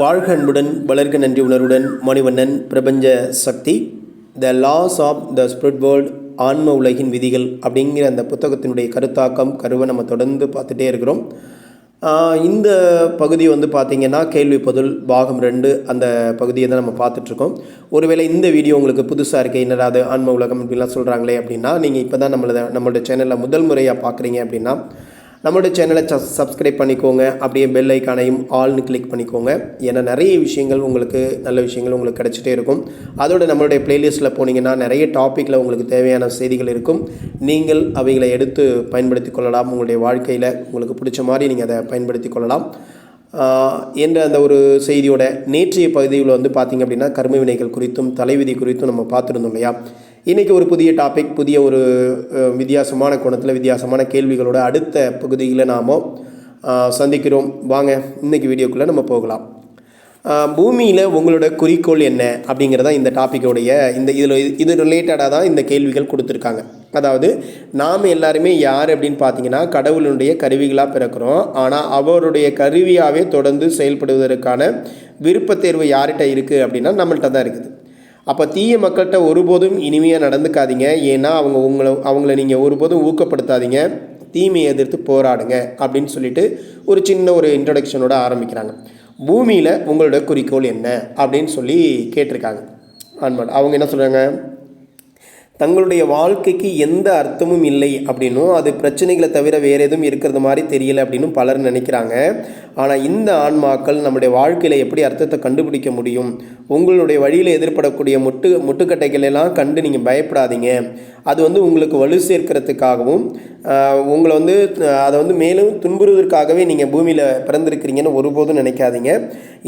வாழ்க அன்புடன் நன்றி உணர்வுடன் மணிவண்ணன் பிரபஞ்ச சக்தி. The laws of the spirit world ஆன்ம உலகின் விதிகள் அப்படிங்கிற அந்த புத்தகத்தினுடைய கருத்தாக்கம் கருவை நம்ம தொடர்ந்து பார்த்துட்டே இருக்கிறோம். இந்த பகுதி வந்து பார்த்திங்கன்னா கேள்வி பதில் பாகம் ரெண்டு அந்த பகுதியை தான் நம்ம பார்த்துட்ருக்கோம் ஒருவேளை இந்த வீடியோ உங்களுக்கு புதுசாக இருக்கே என்னடா அது ஆன்ம உலகம் இப்படிலாம் சொல்கிறாங்களே அப்படின்னா நீங்கள் இப்போ தான் நம்மளை நம்மளோட சேனலில் முதல் முறையாக பார்க்குறீங்க அப்படின்னா நம்மளுடைய சேனலை சப்ஸ்கிரைப் பண்ணிக்கோங்க. அப்படியே பெல் ஐக்கானையும் ஆல்னு கிளிக் பண்ணிக்கோங்க. ஏன்னா நிறைய விஷயங்கள் உங்களுக்கு நல்ல விஷயங்கள் உங்களுக்கு கிடச்சிட்டே இருக்கும். அதோட நம்மளுடைய பிளேலிஸ்ட்டில் போனீங்கன்னா நிறைய டாப்பிக்கில் உங்களுக்கு தேவையான செய்திகள் இருக்கும். நீங்கள் அவைகளை எடுத்து பயன்படுத்தி கொள்ளலாம். உங்களுடைய வாழ்க்கையில் உங்களுக்கு பிடிச்ச மாதிரி நீங்கள் அதை பயன்படுத்தி கொள்ளலாம். என்ற அந்த ஒரு செய்தியோட நேற்றைய பகுதியில் வந்து பார்த்திங்க அப்படின்னா கர்ம வினைகள் குறித்தும் தலைவிதி குறித்தும் நம்ம பார்த்துருந்தோம் இல்லையா? இன்றைக்கி ஒரு புதிய டாபிக் புதிய ஒரு வித்தியாசமான கோணத்தில் வித்தியாசமான கேள்விகளோட அடுத்த பகுதியில் நாம் சந்திக்கிறோம். வாங்க இன்றைக்கி வீடியோக்குள்ளே நம்ம போகலாம். பூமியில் உங்களோட குறிக்கோள் என்ன அப்படிங்கிறதான் இந்த டாப்பிக்கோடைய இந்த இதில் இது ரிலேட்டடாக தான் இந்த கேள்விகள் கொடுத்துருக்காங்க. அதாவது நாம் எல்லாருமே யார் அப்படின்னு பார்த்தீங்கன்னா கடவுளுடைய கருவிகளாக பிறக்கிறோம். ஆனால் அவருடைய கருவியாகவே தொடர்ந்து செயல்படுவதற்கான விருப்பத்தேர்வு யார்கிட்ட இருக்குது அப்படின்னா நம்மள்ட்ட தான் இருக்குது. அப்போ தீய மக்கள்கிட்ட ஒருபோதும் இனிமையாக நடந்துக்காதீங்க. ஏன்னா அவங்க உங்களை அவங்கள நீங்கள் ஒருபோதும் ஊக்கப்படுத்தாதீங்க. தீமையை எதிர்த்து போராடுங்க அப்படின்னு சொல்லிட்டு ஒரு சின்ன ஒரு இன்ட்ரடக்ஷனோட ஆரம்பிக்கிறாங்க. பூமியில் உங்களோட குறிக்கோள் என்ன? அப்படின்னு சொல்லி கேட்டிருக்காங்க. ஆன்மாட் அவங்க என்ன சொல்கிறாங்க தங்களுடைய வாழ்க்கைக்கு எந்த அர்த்தமும் இல்லை அப்படின்னும் அது பிரச்சனைகளை தவிர வேறு எதுவும் இருக்கிறது மாதிரி தெரியல அப்படின்னும் பலர் நினைக்கிறாங்க. ஆனால் இந்த ஆன்மாக்கள் நம்முடைய வாழ்க்கையில் எப்படி அர்த்தத்தை கண்டுபிடிக்க முடியும்? உங்களுடைய வழியில் எதிர்படக்கூடிய முட்டு முட்டுக்கட்டைகளெல்லாம் கண்டு நீங்கள் பயப்படாதீங்க. அது வந்து உங்களுக்கு வலு சேர்க்கறதுக்காகவும் உங்களை வந்து அதை வந்து மேலும் துன்புறுவதற்காகவே நீங்கள் பூமியில் பிறந்திருக்கிறீங்கன்னு ஒருபோதும் நினைக்காதீங்க.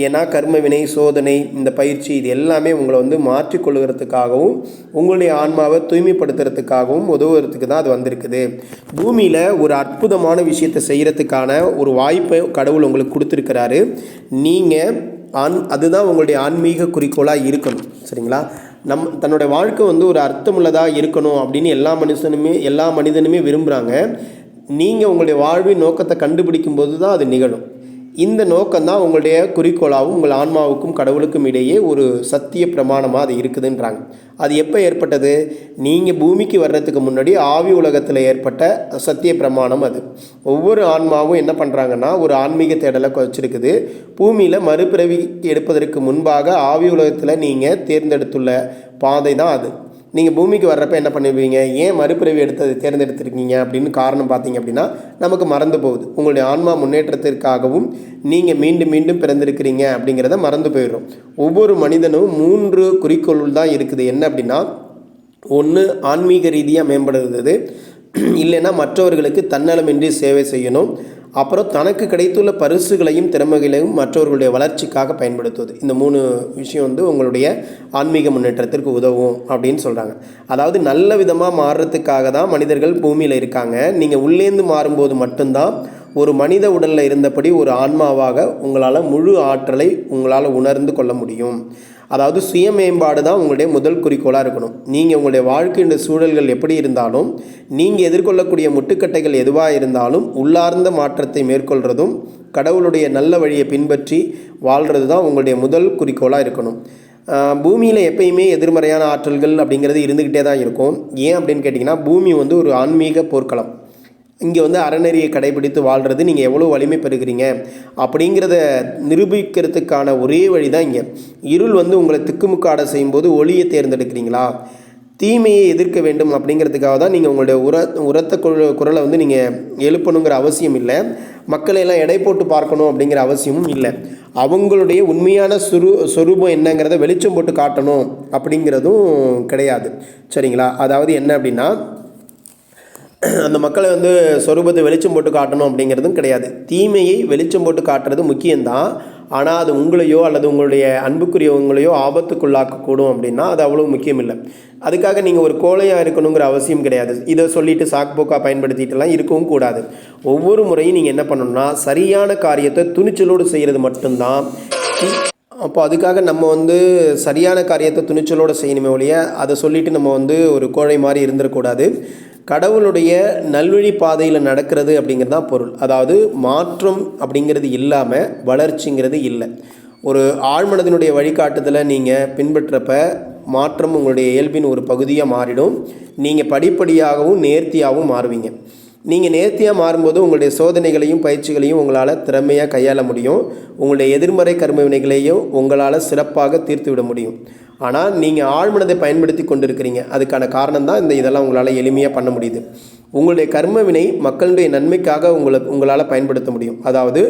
ஏன்னா கர்மவினை சோதனை இந்த பயிற்சி இது எல்லாமே உங்களை வந்து மாற்றிக்கொள்கிறதுக்காகவும் உங்களுடைய ஆன்மாவை தூய்மைப்படுத்துறதுக்காகவும் உதவுறதுக்கு தான் அது வந்திருக்குது. பூமியில் ஒரு அற்புதமான விஷயத்தை செய்கிறதுக்கான ஒரு வாய்ப்பை கடவுள் உங்களுக்கு கொடுத்துருக்கிறாரு. நீங்கள் ஆண் அதுதான் உங்களுடைய ஆன்மீக குறிக்கோளாக இருக்கணும். சரிங்களா? நம் தன்னோட வாழ்க்கை வந்து ஒரு அர்த்தமுள்ளதாக இருக்கணும் அப்படின்னு எல்லா மனுஷனுமே எல்லா மனிதனுமே விரும்புகிறாங்க நீங்கள் உங்களுடைய வாழ்வின் நோக்கத்தை கண்டுபிடிக்கும் போது தான் அது நிகழும். இந்த நோக்கம்தான் உங்களுடைய குறிக்கோளாகவும் உங்கள் ஆன்மாவுக்கும் கடவுளுக்கும் இடையே ஒரு சத்திய பிரமாணமாக அது இருக்குதுன்றாங்க. அது எப்போ ஏற்பட்டது? நீங்கள் பூமிக்கு வர்றதுக்கு முன்னாடி ஆவி உலகத்தில் ஏற்பட்ட சத்திய பிரமாணம் அது. ஒவ்வொரு ஆன்மாவும் என்ன பண்ணுறாங்கன்னா ஒரு ஆன்மீக தேடலை குறைச்சிருக்குது பூமியில் மறுபிறவி எடுப்பதற்கு முன்பாக ஆவி உலகத்தில் நீங்கள் தேர்ந்தெடுத்துள்ள பாதை தான் அது. நீங்கள் பூமிக்கு வர்றப்ப என்ன பண்ணுவீங்க ஏன் மறுபிறவி எடுத்தது தேர்ந்தெடுத்திருக்கீங்க? அப்படின்னு காரணம் பார்த்தீங்க அப்படின்னா நமக்கு மறந்து போகுது. உங்களுடைய ஆன்மா முன்னேற்றத்திற்காகவும் நீங்கள் மீண்டும் மீண்டும் பிறந்திருக்கிறீங்க அப்படிங்கிறத மறந்து போயிடும் ஒவ்வொரு மனிதனும் மூன்று குறிக்கோள் தான் இருக்குது. என்ன அப்படின்னா ஒன்று ஆன்மீக ரீதியாக மேம்படுறது இல்லைன்னா மற்றவர்களுக்கு தன்னலமின்றி சேவை செய்யணும். அப்புறம் தனக்கு கிடைத்துள்ள பரிசுகளையும் திறமைகளையும் மற்றவர்களுடைய வளர்ச்சிக்காக பயன்படுத்துவது. இந்த மூணு விஷயம் வந்து உங்களுடைய ஆன்மீக முன்னேற்றத்திற்கு உதவும் அப்படின்னு சொல்கிறாங்க அதாவது நல்ல விதமாக மாறுறதுக்காக தான் மனிதர்கள் பூமியில் இருக்காங்க. நீங்கள் உள்ளேந்து மாறும்போது மட்டும்தான் ஒரு மனித உடலில் இருந்தபடி ஒரு ஆன்மாவாக உங்களால் முழு ஆற்றலை உங்களால் உணர்ந்து கொள்ள முடியும். அதாவது சுய மேம்பாடு தான் உங்களுடைய முதல் குறிக்கோளாக இருக்கணும். நீங்கள் உங்களுடைய வாழ்க்கையின் சூழல்கள் எப்படி இருந்தாலும் நீங்கள் எதிர்கொள்ளக்கூடிய முட்டுக்கட்டைகள் எதுவாக இருந்தாலும் உள்ளார்ந்த மாற்றத்தை மேற்கொள்கிறதும் கடவுளுடைய நல்ல வழியை பின்பற்றி வாழ்கிறது தான் உங்களுடைய முதல் குறிக்கோளாக இருக்கணும். பூமியில் எப்பயுமே எதிர்மறையான ஆற்றல்கள் அப்படிங்கிறது இருந்துக்கிட்டே தான் இருக்கும். ஏன் அப்படின்னு கேட்டிங்கன்னா பூமி வந்து ஒரு ஆன்மீக போர்க்களம். இங்கே வந்து அறநெறியை கடைபிடித்து வாழ்கிறது நீங்கள் எவ்வளோ வலிமை பெறுகிறீங்க? அப்படிங்கிறத நிரூபிக்கிறதுக்கான ஒரே வழி தான் இங்கே. இருள் வந்து உங்களை திக்குமுக்காட செய்யும்போது ஒளியை தேர்ந்தெடுக்கிறீங்களா? தீமையை எதிர்க்க வேண்டும் அப்படிங்கிறதுக்காக தான் நீங்கள் உங்களுடைய உர உரத்த குர குரலை வந்து நீங்கள் எழுப்பணுங்கிற அவசியம் இல்லை. மக்களையெல்லாம் எடை போட்டு பார்க்கணும் அப்படிங்கிற அவசியமும் இல்லை. அவங்களுடைய உண்மையான சுரு சொரூபம் என்னங்கிறத வெளிச்சம் போட்டு காட்டணும் அப்படிங்கிறதும் கிடையாது. சரிங்களா? அதாவது என்ன அப்படின்னா அந்த மக்களை வந்து சொரூபத்தை வெளிச்சம் போட்டு காட்டணும் அப்படிங்கிறதும் கிடையாது. தீமையை வெளிச்சம் போட்டு காட்டுறது முக்கியம்தான். ஆனால் அது உங்களையோ அல்லது உங்களுடைய அன்புக்குரியவங்களையோ ஆபத்துக்குள்ளாக்கக்கூடும் அப்படின்னா அது அவ்வளோ முக்கியம் இல்லை அதுக்காக நீங்கள் ஒரு கோழையாக இருக்கணுங்கிற அவசியம் கிடையாது. இதை சொல்லிட்டு சாக்குப்போக்காக பயன்படுத்திட்டுலாம் இருக்கவும் கூடாது. ஒவ்வொரு முறையும் நீங்கள் என்ன பண்ணணும்னா சரியான காரியத்தை துணிச்சலோடு செய்கிறது மட்டும்தான். அப்போ அதுக்காக நம்ம வந்து சரியான காரியத்தை துணிச்சலோடு செய்யணுமே ஒழிய அதை சொல்லிட்டு நம்ம வந்து ஒரு கோழை மாதிரி இருந்துடக்கூடாது கடவுளுடைய நல்வழி பாதையில் நடக்கிறது அப்படிங்கிறது தான் பொருள். அதாவது மாற்றம் அப்படிங்கிறது இல்லாமல் வளர்ச்சிங்கிறது இல்லை. ஒரு ஆழ்மனதினுடைய வழிகாட்டுதலை நீங்கள் பின்பற்றப்ப மாற்றம் உங்களுடைய இயல்பின் ஒரு பகுதியாக மாறிடும். நீங்கள் படிப்படியாகவும் நேர்த்தியாகவும் மாறுவீங்க. நீங்கள் நேர்த்தியாக மாறும்போது உங்களுடைய சோதனைகளையும் பயிற்சிகளையும் உங்களால் திறமையாக கையாள முடியும். உங்களுடைய எதிர்மறை கர்ம வினைகளையும் உங்களால் சிறப்பாக தீர்த்து விட முடியும். ஆனால் நீங்கள் ஆழ்மனதை பயன்படுத்தி கொண்டிருக்கிறீங்க. அதுக்கான காரணம் தான் இந்த இதெல்லாம் உங்களால் எளிமையாக பண்ண முடியுது. உங்களுடைய கர்ம வினை மக்களுடைய நன்மைக்காக உங்களை உங்களால் பயன்படுத்த முடியும். அதாவது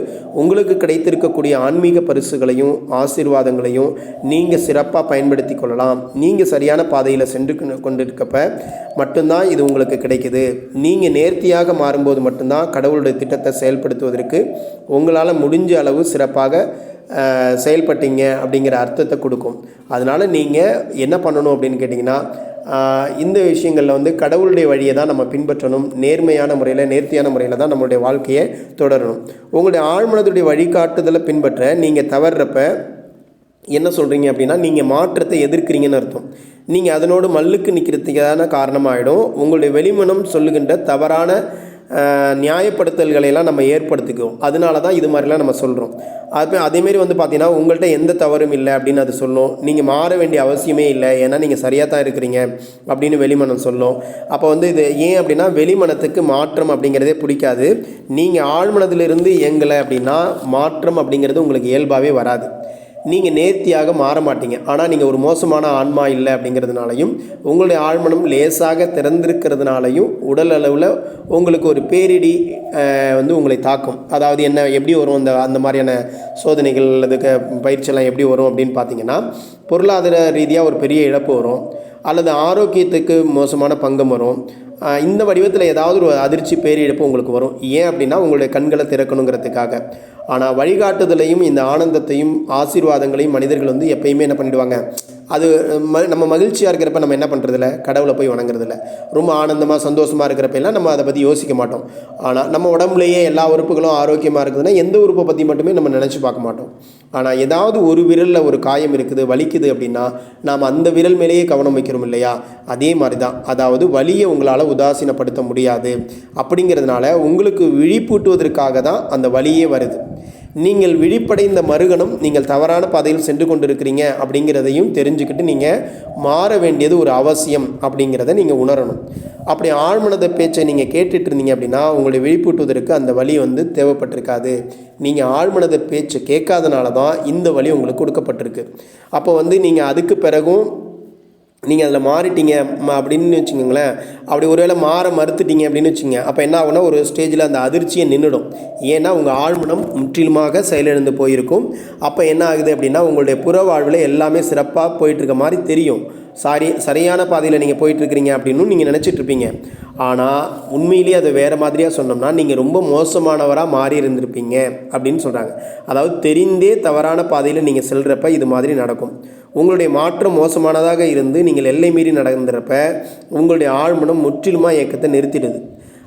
உங்களுக்கு கிடைத்திருக்கக்கூடிய ஆன்மீக பரிசுகளையும் ஆசீர்வாதங்களையும் நீங்கள் சிறப்பாக பயன்படுத்தி கொள்ளலாம். நீங்கள் சரியான பாதையில் சென்று கொண்டிருக்கப்ப மட்டும்தான் இது உங்களுக்கு கிடைக்குது. நீங்கள் நேர்த்தியாக மாறும்போது மட்டும்தான் கடவுளுடைய திட்டத்தை செயல்படுத்துவதற்கு உங்களால் முடிஞ்ச அளவு சிறப்பாக செயல்பட்டீங்க அப்படிங்கிற அர்த்தத்தை கொடுக்கும். அதனால் நீங்கள் என்ன பண்ணணும் அப்படின்னு கேட்டிங்கன்னா இந்த விஷயங்களில் வந்து கடவுளுடைய வழியை தான் நம்ம பின்பற்றணும். நேர்மையான முறையில் நேர்த்தியான முறையில் தான் நம்மளுடைய வாழ்க்கையை தொடரணும். உங்களுடைய ஆழ்மனதுடைய வழிகாட்டுதலை பின்பற்ற நீங்கள் தவறுறப்ப என்ன சொல்கிறீங்க அப்படின்னா நீங்கள் மாற்றத்தை எதிர்க்கிறீங்கன்னு அர்த்தம். நீங்கள் அதனோடு மல்லுக்கு நிற்கிறதுக்கான காரணமாகிடும் உங்களுடைய வெளிமனம் சொல்லுகின்ற தவறான நியாயப்படுத்தல்களையெல்லாம் நியாயப்படுத்தல்களை எல்லாம் நம்ம ஏற்படுத்திக்குவோம். அதனால தான் இது மாதிரிலாம் நம்ம சொல்கிறோம் அது அதேமாரி வந்து பார்த்தீங்கன்னா உங்கள்கிட்ட எந்த தவறும் இல்லை அப்படின்னு அது சொல்லும். நீங்கள் மாற வேண்டிய அவசியமே இல்லை. ஏன்னா நீங்கள் சரியாக தான் இருக்கிறீங்க அப்படின்னு வெளிமனம் சொல்லும். அப்போ வந்து இது ஏன் அப்படின்னா வெளிமனத்துக்கு மாற்றம் அப்படிங்கிறதே பிடிக்காது. நீங்கள் ஆழ்மனதிலிருந்து இயங்கலை அப்படின்னா மாற்றம் அப்படிங்கிறது உங்களுக்கு இயல்பாகவே வராது. நீங்கள் நேர்த்தியாக மாற மாட்டீங்க. ஆனால் நீங்கள் ஒரு மோசமான ஆன்மா இல்லை அப்படிங்கிறதுனாலையும் உங்களுடைய ஆழ்மனம் லேசாக திறந்திருக்கிறதுனாலையும் உடல் அளவில் உங்களுக்கு ஒரு பேரிடி வந்து உங்களை தாக்கும். அதாவது என்ன எப்படி வரும் அந்த அந்த மாதிரியான சோதனைகள் அதுக்கு பயிற்சியெல்லாம் எப்படி வரும் அப்படின்னு பார்த்தீங்கன்னா பொருளாதார ரீதியாக ஒரு பெரிய இழப்பு வரும். அல்லது ஆரோக்கியத்துக்கு மோசமான பங்கம் வரும். இந்த வடிவத்தில் ஏதாவது ஒரு அதிர்ச்சி பேரிழப்பு உங்களுக்கு வரும். ஏன் அப்படின்னா உங்களுடைய கண்களை திறக்கணுங்கிறதுக்காக. ஆனால் வழிகாட்டுதலையும் இந்த ஆனந்தத்தையும் ஆசீர்வாதங்களையும் மனிதர்கள் வந்து எப்பயுமே என்ன பண்ணிடுவாங்க? அது ம நம்ம மகிழ்ச்சியாக இருக்கிறப்ப நம்ம என்ன பண்ணுறதில்ல கடவுளை போய் வணங்குறதில்ல. ரொம்ப ஆனந்தமாக சந்தோஷமாக இருக்கிறப்ப எல்லாம் நம்ம அதை பற்றி யோசிக்க மாட்டோம். ஆனால் நம்ம உடம்புலையே எல்லா உறுப்புகளும் ஆரோக்கியமாக இருக்குதுன்னா எந்த உறுப்பை பற்றி மட்டுமே நம்ம நினச்சி பார்க்க மாட்டோம். ஆனால் ஏதாவது ஒரு விரலில் ஒரு காயம் இருக்குது வலிக்குது அப்படின்னா நாம் அந்த விரல் மேலேயே கவனம் வைக்கிறோம் இல்லையா? அதே மாதிரி தான் அதாவது வலியை உங்களால் உதாசீனப்படுத்த முடியாது. அப்படிங்கிறதுனால உங்களுக்கு விழிப்பூட்டுவதற்காக தான் அந்த வழியே வருது. நீங்கள் விழிப்படைந்த மறுகணம் நீங்கள் தவறான பாதையில் சென்று கொண்டிருக்கிறீங்க அப்படிங்கிறதையும் தெரிஞ்சுக்கிட்டு நீங்கள் மாற வேண்டியது ஒரு அவசியம் அப்படிங்கிறத நீங்கள் உணரணும். அப்படி ஆழ்மனத பேச்சை நீங்கள் கேட்டுட்டு இருந்தீங்க அப்படின்னா உங்களை விழிப்பூட்டுவதற்கு அந்த வழி வந்து தேவைப்பட்டிருக்காது. நீங்கள் ஆழ்மனத பேச்சை கேட்காதனால தான் இந்த வழி உங்களுக்கு கொடுக்கப்பட்டிருக்கு. அப்போ வந்து நீங்கள் அதுக்கு பிறகும் நீங்கள் அதில் மாறிட்டீங்க அப்படின்னு வச்சுக்கோங்களேன். அப்படி ஒருவேளை மாற மறுத்துட்டீங்க அப்படின்னு வச்சுங்க அப்போ என்ன ஆகுனா ஒரு ஸ்டேஜில் அந்த அதிர்ச்சியை நின்றுடும் ஏன்னா உங்கள் ஆழ்மனம் முற்றிலுமாக செயலிழந்து போயிருக்கும். அப்போ என்ன ஆகுது அப்படின்னா உங்களுடைய புற வாழ்வில் எல்லாமே சிறப்பாக போயிட்டுருக்க மாதிரி தெரியும். சாரி சரியான பாதையில் நீங்கள் போயிட்டுருக்கிறீங்க அப்படின்னு நீங்கள் நினச்சிட்ருப்பீங்க ஆனால் உண்மையிலேயே அது வேறு மாதிரியாக சொன்னோம்னா நீங்கள் ரொம்ப மோசமானவராக மாறி இருந்திருப்பீங்க அப்படின்னு சொல்கிறாங்க அதாவது தெரிந்தே தவறான பாதையில் நீங்கள் செல்கிறப்ப இது மாதிரி நடக்கும். உங்களுடைய மாற்றம் மோசமானதாக இருந்து நீங்கள் எல்லை மீறி நடந்துறப்ப உங்களுடைய ஆழ்மனம் முற்றிலுமாக இயக்கத்தை நிறுத்திடுது.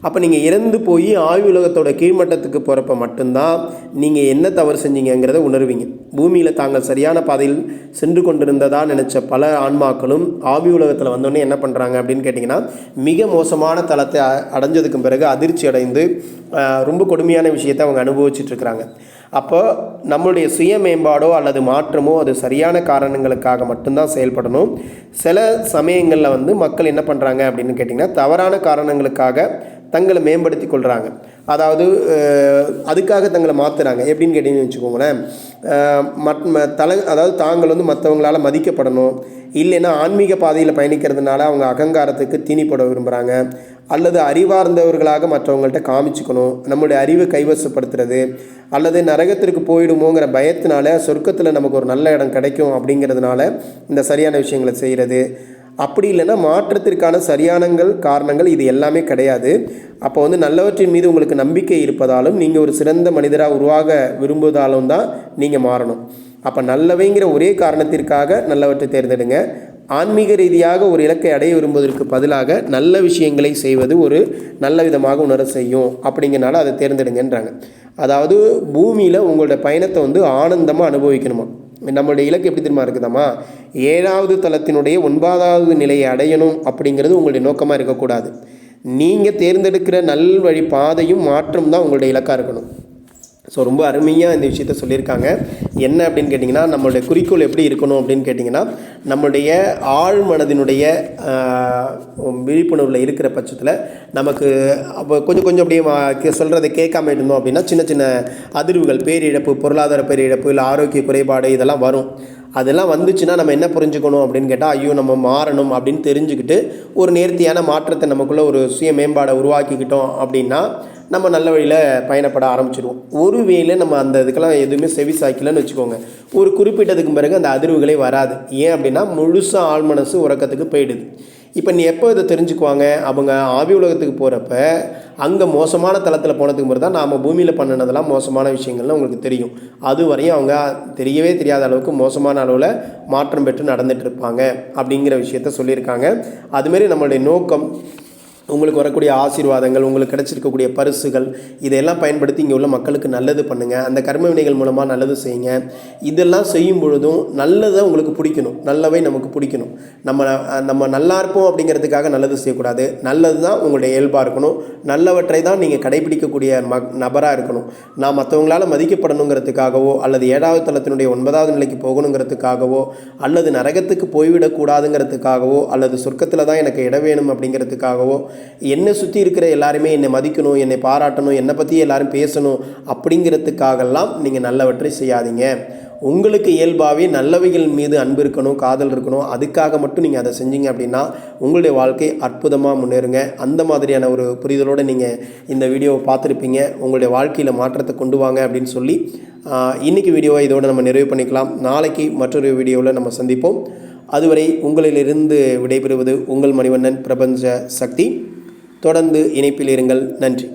அப்போ நீங்கள் இறந்து போய் ஆயுலகத்தோட உலகத்தோட கீழ்மட்டத்துக்கு போகிறப்ப மட்டும்தான் நீங்கள் என்ன தவறு செஞ்சீங்கங்கிறத உணர்வீங்க. பூமியில் தாங்கள் சரியான பாதையில் சென்று கொண்டிருந்ததா நினச்ச பல ஆன்மாக்களும் ஆவி உலகத்தில் வந்தோடனே என்ன பண்ணுறாங்க அப்படின்னு கேட்டிங்கன்னா மிக மோசமான தளத்தை அ- அடைஞ்சதுக்கு பிறகு அதிர்ச்சி அடைந்து ரொம்ப கொடுமையான விஷயத்தை அவங்க அனுபவிச்சிட்ருக்கிறாங்க அப்போ நம்மளுடைய சுய மேம்பாடோ அல்லது மாற்றமோ அது சரியான காரணங்களுக்காக மட்டும்தான் செயல்படணும். சில சமயங்களில் வந்து மக்கள் என்ன பண்ணுறாங்க அப்படின்னு கேட்டிங்கன்னா தவறான காரணங்களுக்காக தங்களை மேம்படுத்தி கொள்கிறாங்க அதாவது அதுக்காக தங்களை மாற்றுறாங்க எப்படின்னு கேட்டிங்கன்னு வச்சுக்கோங்களேன். மட் அதாவது தாங்கள் வந்து மற்றவங்களால் மதிக்கப்படணும். இல்லைன்னா ஆன்மீக பாதையில் பயணிக்கிறதுனால அவங்க அகங்காரத்துக்கு தீனிப்பட விரும்புகிறாங்க அல்லது அறிவார்ந்தவர்களாக மற்றவங்கள்ட்ட காமிச்சுக்கணும். நம்மளுடைய அறிவை கைவசப்படுத்துறது. அல்லது நரகத்திற்கு போயிடுமோங்கிற பயத்தினால சொர்க்கத்தில் நமக்கு ஒரு நல்ல இடம் கிடைக்கும் அப்படிங்கிறதுனால இந்த சரியான விஷயங்களை செய்கிறது அப்படி இல்லைன்னா மாற்றத்திற்கான சரியானங்கள் காரணங்கள் இது எல்லாமே கிடையாது. அப்போ வந்து நல்லவற்றின் மீது உங்களுக்கு நம்பிக்கை இருப்பதாலும் நீங்கள் ஒரு சிறந்த மனிதராக உருவாக விரும்புவதாலும் தான் நீங்கள் மாறணும். அப்போ நல்லவைங்கிற ஒரே காரணத்திற்காக நல்லவற்றை தேர்ந்தெடுங்க. ஆன்மீக ரீதியாக ஒரு இலக்கை அடைய விரும்புவதற்கு பதிலாக நல்ல விஷயங்களை செய்வது ஒரு நல்ல விதமாக உணர செய்யும். அப்படிங்கிறனால அதை தேர்ந்தெடுங்கன்றாங்க. அதாவது பூமியில் உங்களோட பயணத்தை வந்து ஆனந்தமாக அனுபவிக்கணுமா? நம்மளுடைய இலக்கு எப்படி தெரியுமா இருக்குதாம்மா? ஏழாவது தளத்தினுடைய ஒன்பதாவது நிலையை அடையணும் அப்படிங்கிறது உங்களுடைய நோக்கமாக இருக்கக்கூடாது. நீங்கள் தேர்ந்தெடுக்கிற நல்வழி பாதையும் மாற்றம் தான் உங்களுடைய இலக்காக இருக்கணும். ஸோ ரொம்ப அருமையாக இந்த விஷயத்த சொல்லியிருக்காங்க. என்ன அப்படின்னு கேட்டிங்கன்னா நம்மளுடைய குறிக்கோள் எப்படி இருக்கணும் அப்படின்னு கேட்டிங்கன்னா நம்மளுடைய ஆழ் மனதினுடைய விழிப்புணர்வில் இருக்கிற பட்சத்தில் நமக்கு அப்போ கொஞ்சம் கொஞ்சம் அப்படியே சொல்கிறத கேட்காம இருந்தோம் அப்படின்னா சின்ன சின்ன அதிர்வுகள் பேரிழப்பு பொருளாதார பேரிழப்பு இல்லை ஆரோக்கிய குறைபாடு இதெல்லாம் வரும். அதெல்லாம் வந்துச்சுன்னா நம்ம என்ன புரிஞ்சுக்கணும் அப்படின்னு கேட்டால் ஐயோ நம்ம மாறணும் அப்படின்னு தெரிஞ்சுக்கிட்டு ஒரு நேர்த்தியான மாற்றத்தை நமக்குள்ளே ஒரு சுய மேம்பாடை உருவாக்கிக்கிட்டோம் அப்படின்னா நம்ம நல்ல வழியில் பயணப்பட ஆரம்பிச்சிடுவோம் ஒருவேளை நம்ம அந்த இதுக்கெல்லாம் எதுவுமே செவி சாய்க்கலன்னு வச்சுக்கோங்க. ஒரு குறிப்பிட்டதுக்கு பிறகு அந்த அதிர்வுகளே வராது. ஏன் அப்படின்னா முழுசாக ஆழ் மனசு உறக்கத்துக்கு போயிடுது. இப்போ நீ எப்போ இதை தெரிஞ்சுக்குவாங்க? அவங்க ஆவி உலகத்துக்கு போகிறப்ப அங்கே மோசமான தளத்தில் போனதுக்கு பிறகு தான் நாம் பூமியில் பண்ணினதெல்லாம் மோசமான விஷயங்கள்னு உங்களுக்கு தெரியும். அது வரையும் அவங்க தெரியவே தெரியாத அளவுக்கு மோசமான அளவில் மாற்றம் பெற்று நடந்துகிட்ருப்பாங்க அப்படிங்கிற விஷயத்த சொல்லியிருக்காங்க. அதுமாரி நம்மளுடைய நோக்கம் உங்களுக்கு வரக்கூடிய ஆசீர்வாதங்கள் உங்களுக்கு கிடைச்சிருக்கக்கூடிய பரிசுகள் இதையெல்லாம் பயன்படுத்தி இங்கே உள்ள மக்களுக்கு நல்லது பண்ணுங்கள் அந்த கர்ம வினைகள் மூலமாக நல்லது செய்யுங்க. இதெல்லாம் செய்யும் பொழுதும் நல்லதை உங்களுக்கு பிடிக்கணும். நல்லவை நமக்கு பிடிக்கணும். நம்ம நம்ம நல்லா இருப்போம் அப்படிங்கிறதுக்காக நல்லது செய்யக்கூடாது. நல்லது தான் உங்களுடைய இயல்பாக இருக்கணும். நல்லவற்றை தான் நீங்கள் கடைபிடிக்கக்கூடிய ம நபராக இருக்கணும். நான் மற்றவங்களால் மதிக்கப்படணுங்கிறதுக்காகவோ அல்லது ஏழாவது தளத்தினுடைய ஒன்பதாவது நிலைக்கு போகணுங்கிறதுக்காகவோ அல்லது நரகத்துக்கு போய்விடக்கூடாதுங்கிறதுக்காகவோ அல்லது சொர்க்கத்தில் தான் எனக்கு இட வேணும் அப்படிங்கிறதுக்காகவோ என்னை சுற்றி இருக்கிற எல்லாருமே என்னை மதிக்கணும் என்னை பாராட்டணும் என்னை பற்றி எல்லாரும் பேசணும் அப்படிங்கிறதுக்காகலாம் நீங்கள் நல்லவற்றை செய்யாதீங்க. உங்களுக்கு இயல்பாகவே நல்லவைகள் மீது அன்பு இருக்கணும் காதல் இருக்கணும் அதுக்காக மட்டும் நீங்கள் அதை செஞ்சீங்க அப்படின்னா உங்களுடைய வாழ்க்கை அற்புதமாக முன்னேறுங்க. அந்த மாதிரியான ஒரு புரிதலோடு நீங்கள் இந்த வீடியோவை பார்த்துருப்பீங்க. உங்களுடைய வாழ்க்கையில் மாற்றத்தை கொண்டு வாங்க அப்படின்னு சொல்லி இன்றைக்கி இன்னைக்கு வீடியோவை இதோடு நம்ம நிறைவு பண்ணிக்கலாம். நாளைக்கு மற்றொரு வீடியோவில் நம்ம சந்திப்போம். அதுவரை உங்களிலிருந்து விடைபெறுவது உங்கள் மணிவண்ணன் பிரபஞ்ச சக்தி. தொடர்ந்து இணைப்பில் இருங்கள். நன்றி.